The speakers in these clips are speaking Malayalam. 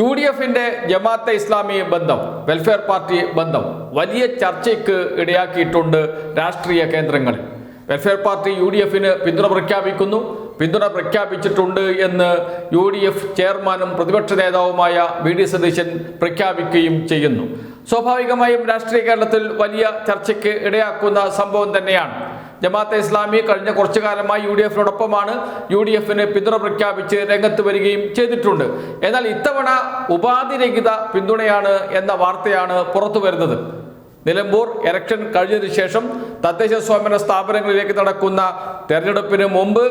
യു ഡി എഫിന്റെ ജമാഅത്തെ ഇസ്ലാമി ബന്ധം വെൽഫെയർ പാർട്ടി ബന്ധം വലിയ ചർച്ചയ്ക്ക് ഇടയാക്കിയിട്ടുണ്ട് രാഷ്ട്രീയ കേന്ദ്രങ്ങളിൽ. വെൽഫെയർ പാർട്ടി യു ഡി എഫിന് പിന്തുണ പ്രഖ്യാപിക്കുന്നു. പിന്തുണ പ്രഖ്യാപിച്ചിട്ടുണ്ട് എന്ന് യു ഡി എഫ് ചെയർമാനും പ്രതിപക്ഷ നേതാവുമായ വി ഡി സതീശൻ പ്രഖ്യാപിക്കുകയും ചെയ്യുന്നു. സ്വാഭാവികമായും രാഷ്ട്രീയ കേരളത്തിൽ വലിയ ചർച്ചയ്ക്ക് ഇടയാക്കുന്ന സംഭവം തന്നെയാണ്. ജമാഅത്തെ ഇസ്ലാമി കഴിഞ്ഞ കുറച്ചു കാലമായി യു ഡി എഫിനോടൊപ്പമാണ് യു ഡി എഫിന് പിന്തുണ പ്രഖ്യാപിച്ച് രംഗത്ത് വരികയും ചെയ്തിട്ടുണ്ട്. എന്നാൽ ഇത്തവണ ഉപാധിരഹിത പിന്തുണയാണ് എന്ന വാർത്തയാണ് പുറത്തു വരുന്നത്. നിലമ്പൂർ ഇലക്ഷൻ കഴിഞ്ഞതിനു ശേഷം തദ്ദേശ സ്വയംഭരണ സ്ഥാപനങ്ങളിലേക്ക് നടക്കുന്ന തെരഞ്ഞെടുപ്പിന് മുമ്പ്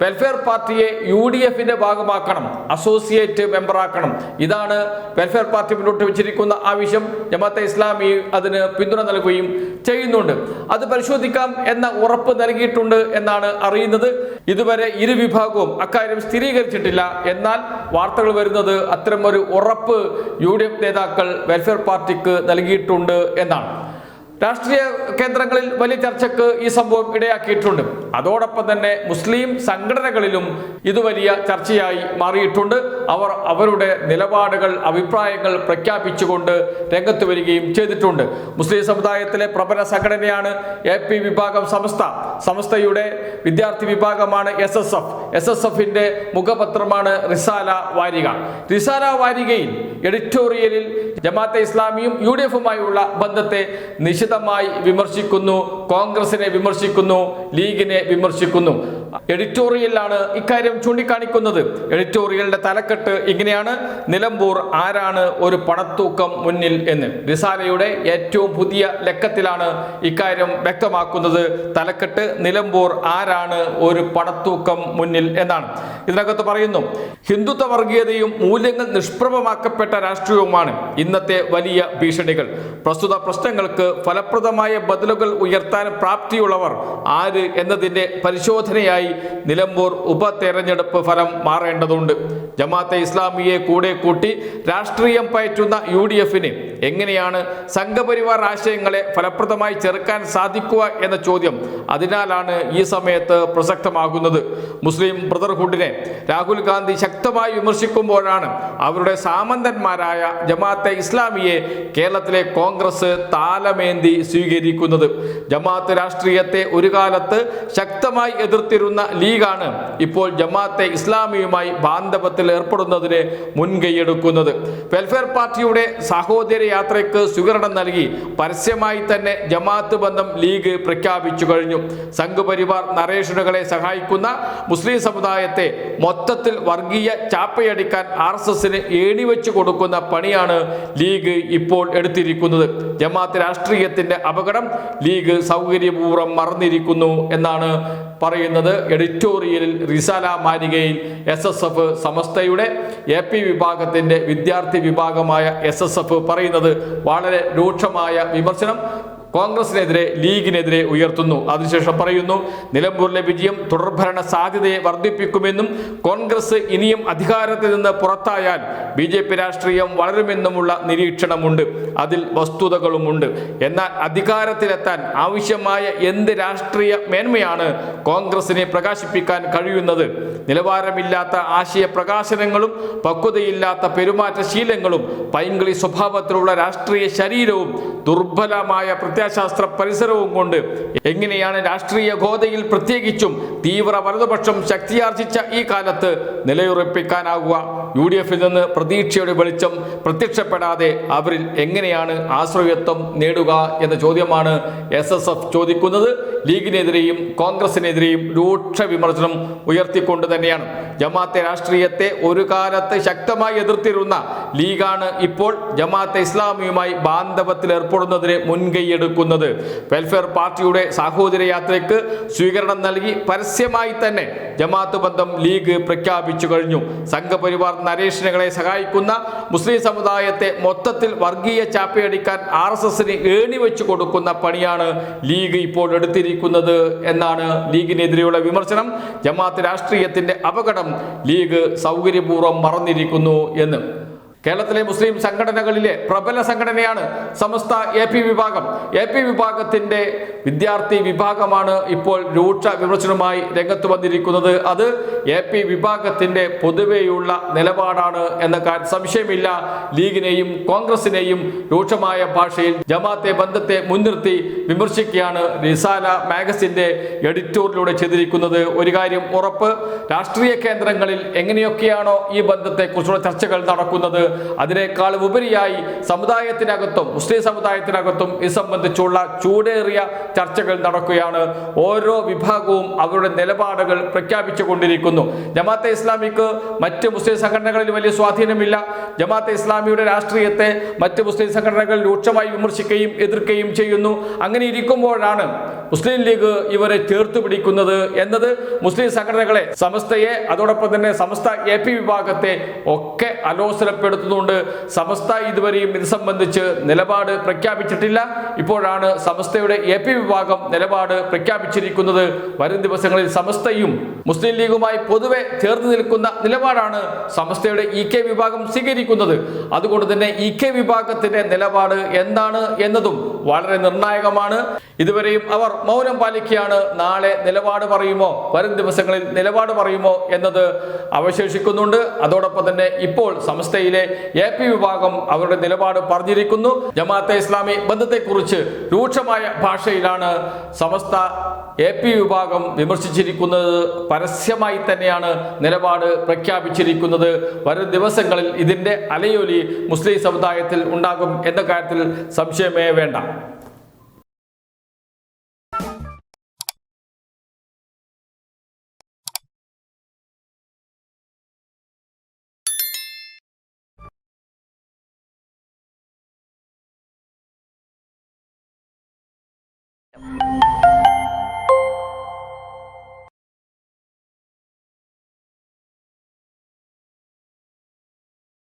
വെൽഫെയർ പാർട്ടിയെ യു ഡി എഫിന്റെ ഭാഗമാക്കണം അസോസിയേറ്റ് മെമ്പറാക്കണം ഇതാണ് വെൽഫെയർ പാർട്ടി മുന്നോട്ട് വെച്ചിരിക്കുന്ന ആവശ്യം. ജമാഅത്തെ ഇസ്ലാമി അതിന് പിന്തുണ നൽകുകയും ചെയ്യുന്നുണ്ട്. അത് പരിശോധിക്കാം എന്ന ഉറപ്പ് നൽകിയിട്ടുണ്ട് എന്നാണ് അറിയുന്നത്. ഇതുവരെ ഇരു വിഭാഗവും അക്കാര്യം സ്ഥിരീകരിച്ചിട്ടില്ല. എന്നാൽ വാർത്തകൾ വരുന്നത് അത്തരം ഒരു ഉറപ്പ് യു ഡി എഫ് നേതാക്കൾ വെൽഫെയർ പാർട്ടിക്ക് നൽകിയിട്ടുണ്ട് എന്നാണ്. രാഷ്ട്രീയ കേന്ദ്രങ്ങളിൽ വലിയ ചർച്ചയ്ക്ക് ഈ സംഭവം ഇടയാക്കിയിട്ടുണ്ട്. അതോടൊപ്പം തന്നെ മുസ്ലിം സംഘടനകളിലും ഇത് വലിയ ചർച്ചയായി മാറിയിട്ടുണ്ട്. അവർ അവരുടെ നിലപാടുകൾ അഭിപ്രായങ്ങൾ പ്രഖ്യാപിച്ചുകൊണ്ട് രംഗത്ത് വരികയും ചെയ്തിട്ടുണ്ട്. മുസ്ലിം സമുദായത്തിലെ പ്രബല സംഘടനയാണ് എ പി വിഭാഗം സംസ്ഥ. സംസ്ഥയുടെ വിദ്യാർത്ഥി വിഭാഗമാണ് S S F. S S എഫിന്റെ മുഖപത്രമാണ് റിസാല വാരിക. റിസാല വാരികയിൽ എഡിറ്റോറിയലിൽ ജമാഅത്തെ ഇസ്ലാമിയും യു ഡി എഫുമായുള്ള ബന്ധത്തെ നിശിതമായി വിമർശിക്കുന്നു കോൺഗ്രസിനെ വിമർശിക്കുന്നു ലീഗിനെ വിമർശിക്കുന്നു. എഡിറ്റോറിയലിലാണ് ഇക്കാര്യം ചൂണ്ടിക്കാണിക്കുന്നത്. എഡിറ്റോറിയലിന്റെ തലക്കെട്ട് ഇങ്ങനെയാണ്. നിലമ്പൂർ ആരാണ് ഒരു പണത്തൂക്കം മുന്നിൽ എന്ന്. റിസാലയുടെ ഏറ്റവും പുതിയ ലക്കത്തിലാണ് ഇക്കാര്യം വ്യക്തമാക്കുന്നത്. തലക്കെട്ട് നിലമ്പൂർ ആരാണ് ഒരു പണത്തൂക്കം മുന്നിൽ എന്നാണ്. ഇതിനകത്ത് പറയുന്നു ഹിന്ദുത്വ വർഗീയതയും മൂല്യങ്ങൾ നിഷ്പ്രഭമാക്കപ്പെട്ട രാഷ്ട്രീയവുമാണ് ഇന്നത്തെ വലിയ ഭീഷണികൾ. പ്രസ്തുത പ്രശ്നങ്ങൾക്ക് ഫലപ്രദമായ ബദലുകൾ ഉയർത്താൻ പ്രാപ്തിയുള്ളവർ ആര് എന്നതിന്റെ പരിശോധനയായി നിലമ്പൂർ ഉപതെരഞ്ഞെടുപ്പ് ഫലം മാറേണ്ടതുണ്ട്. ജമാഅത്തെ ഇസ്ലാമിയെ കൂടെ കൂട്ടി രാഷ്ട്രീയം പയറ്റുന്ന യു ഡി എഫിന് എങ്ങനെയാണ് സംഘപരിവാർ ആശയങ്ങളെ ഫലപ്രദമായി ചെറുക്കാൻ സാധിക്കുക എന്ന ചോദ്യം അതിനാലാണ് ഈ സമയത്ത് പ്രസക്തമാകുന്നത്. മുസ്ലിം ബ്രദർഹുഡിനെ രാഹുൽ ഗാന്ധി ശക്തമായി വിമർശിക്കുമ്പോഴാണ് അവരുടെ സാമന്തന്മാരായ ജമാഅത്തെ ഇസ്ലാമിയെ കേരളത്തിലെ കോൺഗ്രസ് താലമേന്തി സ്വീകരിക്കുന്നത്. ജമാഅത്ത് രാഷ്ട്രീയത്തെ ഒരു കാലത്ത് ശക്തമായി എതിർത്തിരുന്ന ലീഗാണ് ഇപ്പോൾ ജമാഅത്തെ ഇസ്ലാമിയുമായി ബാന്ധവത്തിൽ ഏർപ്പെടുന്നതിന് മുൻകൈയെടുക്കുന്നത്. വെൽഫെയർ പാർട്ടിയുടെ സഹോദര യാത്രയ്ക്ക് സ്വീകരണം നൽകി പരസ്യമായി തന്നെ ജമാഅത്ത് ബന്ധം ലീഗ് പ്രഖ്യാപിച്ചു കഴിഞ്ഞു. സംഘപരിവാർ നരേഷനുകളെ സഹായിക്കുന്ന മുസ്ലിം സമുദായത്തെ മൊത്തത്തിൽ വർഗീയ ചാപ്പയടിക്കാൻ ആർ എസ് എസിന് ഏണിവെച്ചു കൊടുക്കുന്ന പണിയാണ് ലീഗ് ഇപ്പോൾ എടുത്തിരിക്കുന്നത്. ജമാഅത്ത് രാഷ്ട്രീയത്തിന്റെ അപകടം ലീഗ് സൗകര്യപൂർവം മറന്നിരിക്കുന്നു എന്നാണ് പറയുന്നത് എഡിറ്റോറിയലിൽ റിസാല മാലികയിൽ എസ് എസ് എഫ് സമസ്തയുടെ എ പി വിഭാഗത്തിന്റെ വിദ്യാർത്ഥി വിഭാഗമായ എസ് എസ് എഫ് പറയുന്നത് വളരെ രൂക്ഷമായ വിമർശനം. കോൺഗ്രസിനെതിരെ ലീഗിനെതിരെ ഉയർത്തുന്നു. അതിനുശേഷം പറയുന്നു നിലമ്പൂരിലെ വിജയം തുടർഭരണ സാധ്യതയെ വർദ്ധിപ്പിക്കുമെന്നും കോൺഗ്രസ് ഇനിയും അധികാരത്തിൽ നിന്ന് പുറത്തായാൽ ബി ജെ പി രാഷ്ട്രീയം വളരുമെന്നുമുള്ള നിരീക്ഷണമുണ്ട്. അതിൽ വസ്തുതകളുമുണ്ട്. എന്നാൽ അധികാരത്തിലെത്താൻ ആവശ്യമായ എന്ത് രാഷ്ട്രീയ മേന്മയാണ് കോൺഗ്രസിനെ പ്രകാശിപ്പിക്കാൻ കഴിയുന്നത്? നിലവാരമില്ലാത്ത ആശയ പ്രകാശനങ്ങളും പക്വതയില്ലാത്ത പെരുമാറ്റശീലങ്ങളും പൈങ്കിളി സ്വഭാവത്തിലുള്ള രാഷ്ട്രീയ ശരീരവും ദുർബലമായ പ്രത്യാശാസ്ത്ര പരിസരവും കൊണ്ട് എങ്ങനെയാണ് രാഷ്ട്രീയ ഗോതയിൽ പ്രത്യേകിച്ചും തീവ്ര വലതുപക്ഷം ശക്തിയാർജിച്ച ഈ കാലത്ത് നിലയുറപ്പിക്കാനാകുക യു ഡി എഫിൽ നിന്ന് പ്രതീക്ഷയുടെ വെളിച്ചം പ്രത്യക്ഷപ്പെടാതെ അവരിൽ എങ്ങനെയാണ് ആശ്രയത്വം നേടുക എന്ന ചോദ്യമാണ് എസ് ചോദിക്കുന്നത്. ലീഗിനെതിരെയും കോൺഗ്രസിനെതിരെയും രൂക്ഷ വിമർശനം ഉയർത്തിക്കൊണ്ട് തന്നെയാണ്. ജമാഅത്തെ രാഷ്ട്രീയത്തെ ഒരു കാലത്ത് ശക്തമായി എതിർത്തിരുന്ന ലീഗാണ് ഇപ്പോൾ ജമാഅത്തെ ഇസ്ലാമിയുമായി ബാന്ധവത്തിൽ ഏർപ്പെടുന്നതിന് മുൻകൈയെടുക്കുന്നത്. വെൽഫെയർ പാർട്ടിയുടെ സാഹോദര്യ യാത്രയ്ക്ക് സ്വീകരണം നൽകി പരസ്യമായി തന്നെ ജമാഅത്ത് ബന്ധം ലീഗ് പ്രഖ്യാപിച്ചു കഴിഞ്ഞു. സംഘപരിവാർ നരേഷനുകളെ സഹായിക്കുന്ന മുസ്ലിം സമുദായത്തെ മൊത്തത്തിൽ വർഗീയ ചാപ്പയടിക്കാൻ ആർ എസ് എസിന് ഏണിവെച്ചു കൊടുക്കുന്ന പണിയാണ് ലീഗ് ഇപ്പോൾ എടുത്തിരിക്കുന്നത്. എന്നാണ് ലീഗിനെതിരെയുള്ള വിമർശനം. ജമാഅത്ത് രാഷ്ട്രീയത്തിന്റെ അപകടം ലീഗ് സൗകര്യപൂർവം മറന്നിരിക്കുന്നു എന്ന്. കേരളത്തിലെ മുസ്ലിം സംഘടനകളിലെ പ്രബല സംഘടനയാണ് സമസ്ത എ പി വിഭാഗം. എ പി വിഭാഗത്തിന്റെ വിദ്യാർത്ഥി വിഭാഗമാണ് ഇപ്പോൾ രൂക്ഷ വിമർശനവുമായി രംഗത്ത് വന്നിരിക്കുന്നത്. അത് എ പി വിഭാഗത്തിന്റെ പൊതുവെയുള്ള നിലപാടാണ് എന്ന കാര്യം സംശയമില്ല. ലീഗിനെയും കോൺഗ്രസിനെയും രൂക്ഷമായ ഭാഷയിൽ ജമാഅത്തെ ബന്ധത്തെ മുൻനിർത്തി വിമർശിക്കുകയാണ് റിസാല മാഗസിന്റെ എഡിറ്റോറിലൂടെ ചെയ്തിരിക്കുന്നത്. ഒരു കാര്യം ഉറപ്പ് രാഷ്ട്രീയ കേന്ദ്രങ്ങളിൽ എങ്ങനെയൊക്കെയാണോ ഈ ബന്ധത്തെക്കുറിച്ചുള്ള ചർച്ചകൾ നടക്കുന്നത് അതിനേക്കാൾ ഉപരിയായി സമുദായത്തിനകത്തും മുസ്ലിം സമുദായത്തിനകത്തും ഇത് സംബന്ധിച്ചുള്ള ചൂടേറിയ ചർച്ചകൾ നടക്കുകയാണ്. ഓരോ വിഭാഗവും അവരുടെ നിലപാടുകൾ പ്രഖ്യാപിച്ചു കൊണ്ടിരിക്കുന്നു. ജമാഅത്തെ ഇസ്ലാമിക്ക് മറ്റ് മുസ്ലിം സംഘടനകളിൽ വലിയ സ്വാധീനമില്ല. ജമാഅത്തെ ഇസ്ലാമിയുടെ രാഷ്ട്രീയത്തെ മറ്റ് മുസ്ലിം സംഘടനകൾ രൂക്ഷമായി വിമർശിക്കുകയും എതിർക്കുകയും ചെയ്യുന്നു. അങ്ങനെ ഇരിക്കുമ്പോഴാണ് മുസ്ലിം ലീഗ് ഇവരെ ചേർത്ത് പിടിക്കുന്നത് എന്നത് മുസ്ലിം സംഘടനകളെ സമസ്തയെ അതോടൊപ്പം തന്നെ സമസ്ത എ പി വിഭാഗത്തെ ഒക്കെ അലോസരപ്പെടുത്തുന്നുണ്ട്. സമസ്ത ഇതുവരെയും ഇത് സംബന്ധിച്ച് നിലപാട് പ്രഖ്യാപിച്ചിട്ടില്ല. ഇപ്പോഴാണ് സമസ്തയുടെ എ പി വിഭാഗം നിലപാട് പ്രഖ്യാപിച്ചിരിക്കുന്നത്. വരും ദിവസങ്ങളിൽ സമസ്തയും മുസ്ലിം ലീഗുമായി പൊതുവെ ചേർന്ന് നിൽക്കുന്ന നിലപാടാണ് സമസ്തയുടെ ഇ കെ വിഭാഗം സ്വീകരിക്കുന്നത്. അതുകൊണ്ട് തന്നെ ഇ കെ വിഭാഗത്തിന്റെ നിലപാട് എന്താണ് എന്നതും വളരെ നിർണായകമാണ്. ഇതുവരെയും അവർ മൗനം പാലിക്കുകയാണ്. നാളെ നിലപാട് പറയുമോ? വരും ദിവസങ്ങളിൽ നിലപാട് പറയുമോ എന്നത് അവശേഷിക്കുന്നുണ്ട്. അതോടൊപ്പം തന്നെ ഇപ്പോൾ സംസ്ഥയിലെ എ പി വിഭാഗം അവരുടെ നിലപാട് പറഞ്ഞിരിക്കുന്നു. ജമാഅത്തെ ഇസ്ലാമി ബന്ധത്തെക്കുറിച്ച് രൂക്ഷമായ ഭാഷയിലാണ് സമസ്ത എ പി വിഭാഗം വിമർശിച്ചിരിക്കുന്നത്. പരസ്യമായി തന്നെയാണ് നിലപാട് പ്രഖ്യാപിച്ചിരിക്കുന്നത്. വരും ദിവസങ്ങളിൽ ഇതിന്റെ അലയൊലി മുസ്ലിം സമുദായത്തിൽ ഉണ്ടാകും എന്ന കാര്യത്തിൽ സംശയമേ വേണ്ട.